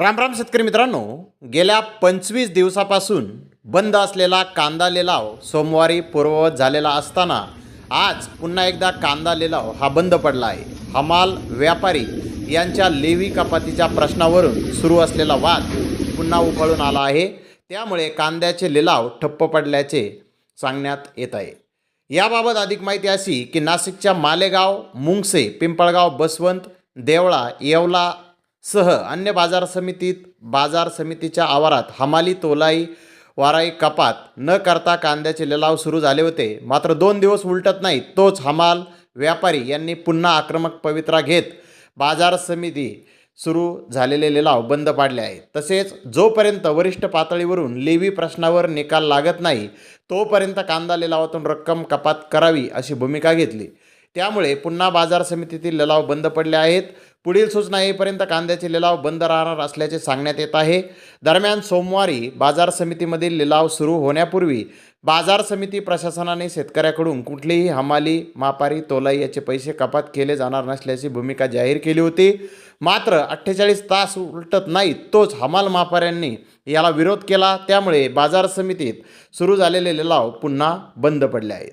रामराम शेतकरी मित्रांनो गेल्या पंचवीस दिवसापासून बंद असलेला कांदा लिलाव सोमवारी पूर्ववत झालेला असताना आज पुन्हा एकदा कांदा लिलाव हा बंद पडला आहे. हमाल व्यापारी यांच्या लेवी कपातीच्या प्रश्नावरून सुरू असलेला वाद पुन्हा उफाळून आला आहे. त्यामुळे कांद्याचे लिलाव ठप्प पडल्याचे सांगण्यात येत आहे. याबाबत अधिक माहिती अशी की नाशिकच्या मालेगाव मुंगसे पिंपळगाव बसवंत देवळा येवला सह अन्य बाजार समितीत बाजार समितीच्या आवारात हमाली तोलाई वाराई कपात न करता कांद्याचे लिलाव सुरू झाले होते. मात्र दोन दिवस उलटत नाही तोच हमाल व्यापारी यांनी पुन्हा आक्रमक पवित्रा घेत बाजार समिती सुरू झालेले लिलाव बंद पाडले आहेत. तसेच जोपर्यंत वरिष्ठ पातळीवरून लेवी प्रश्नावर निकाल लागत नाही तोपर्यंत कांदा लिलावातून रक्कम कपात करावी अशी भूमिका घेतली. त्यामुळे पुन्हा बाजार समितीतील लिलाव बंद पडले आहेत. पुढील सूचना येईपर्यंत कांद्याचे लिलाव बंद राहणार असल्याचे सांगण्यात येत आहे. दरम्यान सोमवारी बाजार समितीमधील लिलाव सुरू होण्यापूर्वी बाजार समिती प्रशासनाने शेतकऱ्याकडून कुठलीही हमाली मापारी तोलाई याचे पैसे कपात केले जाणार नसल्याची भूमिका जाहीर केली होती. मात्र अठ्ठेचाळीस तास उलटत नाहीत तोच हमाल मापाऱ्यांनी याला विरोध केला. त्यामुळे बाजार समितीत सुरू झालेले लिलाव पुन्हा बंद पडले आहेत.